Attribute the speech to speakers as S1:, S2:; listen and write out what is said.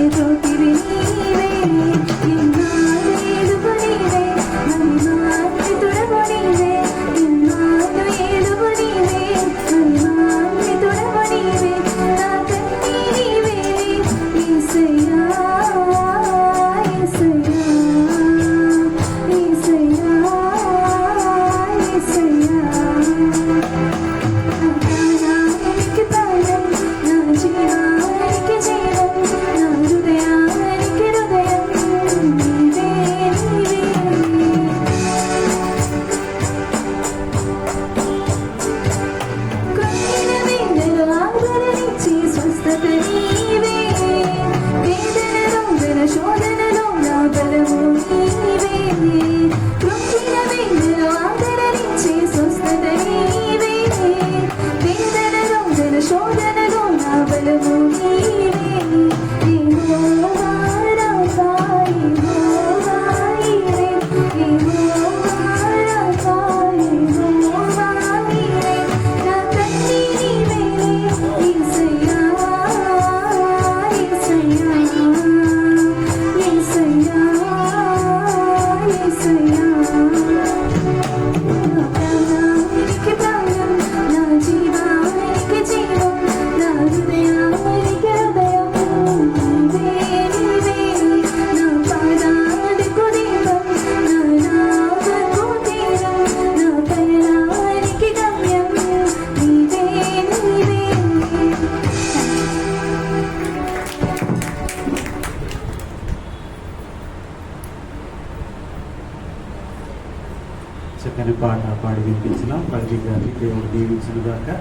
S1: 해도 勝利でね。చక్కని పాట పాడి వినిపించిన ప్రతి గారికి దేవుడు దీవించిన దాకా